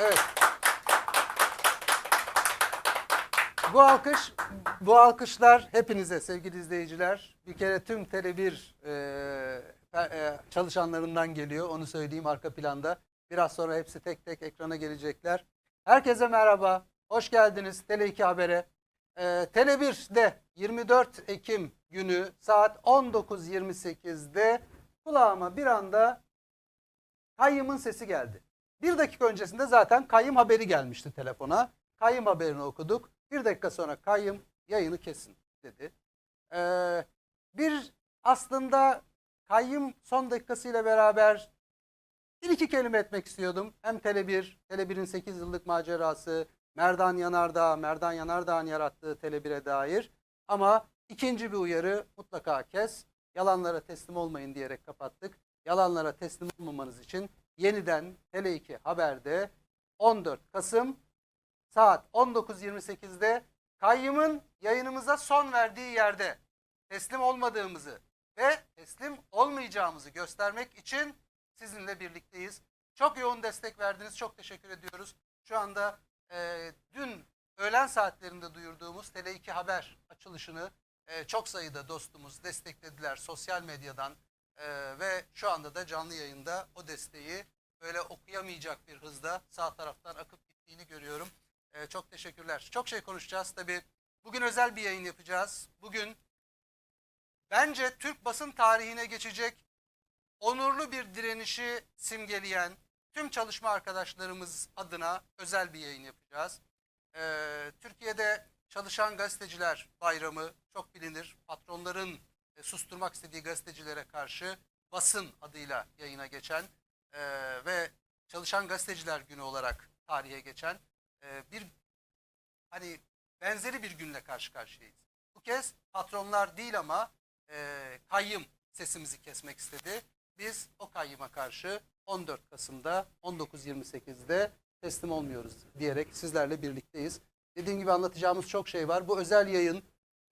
Evet. Bu alkış, bu alkışlar hepinize sevgili izleyiciler. Bir kere tüm Tele1 e, e, çalışanlarından geliyor. Onu söyleyeyim arka planda. Biraz sonra hepsi tek tek ekrana gelecekler. Herkese merhaba. Hoş geldiniz Tele2 Haber'e. E, Tele1'de 24 Ekim günü saat 19.28'de kulağıma bir anda kayyımın sesi geldi. Bir dakika öncesinde zaten kayyım haberi gelmişti telefona. Kayyım haberini okuduk. Bir dakika sonra kayyım yayını kesin dedi. Ee, bir aslında kayyım son dakikasıyla beraber bir iki kelime etmek istiyordum. Hem Tele1, Tele1'in 8 yıllık macerası, Merdan Yanardağ, Merdan Yanardağ'ın yarattığı Tele1'e dair. Ama ikinci bir uyarı mutlaka kes. Yalanlara teslim olmayın diyerek kapattık. Yalanlara teslim olmamanız için yeniden Tele2 Haber'de 14 Kasım saat 19.28'de kayyımın yayınımıza son verdiği yerde teslim olmadığımızı ve teslim olmayacağımızı göstermek için sizinle birlikteyiz. Çok yoğun destek verdiniz. Çok teşekkür ediyoruz. Şu anda e, dün öğlen saatlerinde duyurduğumuz Tele2 Haber açılışını e, çok sayıda dostumuz desteklediler sosyal medyadan e, ve şu anda da canlı yayında o desteği böyle okuyamayacak bir hızda sağ taraftan akıp gittiğini görüyorum. E, çok teşekkürler. Çok şey konuşacağız tabii. Bugün özel bir yayın yapacağız. Bugün bence Türk basın tarihine geçecek onurlu bir direnişi simgeleyen tüm çalışma arkadaşlarımız adına özel bir yayın yapacağız. Ee, Türkiye'de Çalışan Gazeteciler Bayramı çok bilinir. Patronların e, susturmak istediği gazetecilere karşı basın adıyla yayına geçen e, ve Çalışan Gazeteciler Günü olarak tarihe geçen e, bir hani benzeri bir günle karşı karşıyayız. Bu kez patronlar değil ama e, kayyım sesimizi kesmek istedi. Biz o kayyıma karşı 14 Kasım'da 19.28'de teslim olmuyoruz diyerek sizlerle birlikteyiz. Dediğim gibi anlatacağımız çok şey var. Bu özel yayın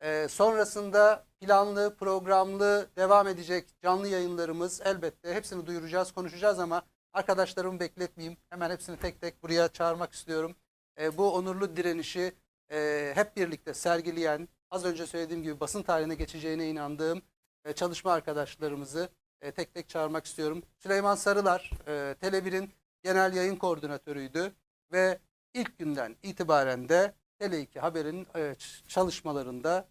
e, sonrasında planlı, programlı devam edecek canlı yayınlarımız elbette hepsini duyuracağız, konuşacağız ama arkadaşlarımı bekletmeyeyim. Hemen hepsini tek tek buraya çağırmak istiyorum. E, bu onurlu direnişi e, hep birlikte sergileyen, az önce söylediğim gibi basın tarihine geçeceğine inandığım e, çalışma arkadaşlarımızı e, ç tek çağırmak istiyorum. Süleyman Sarılar, e, Tele1'in genel yayın koordinatörüydü ve ilk günden itibaren de Tele2 Haber'in e, çalışmalarında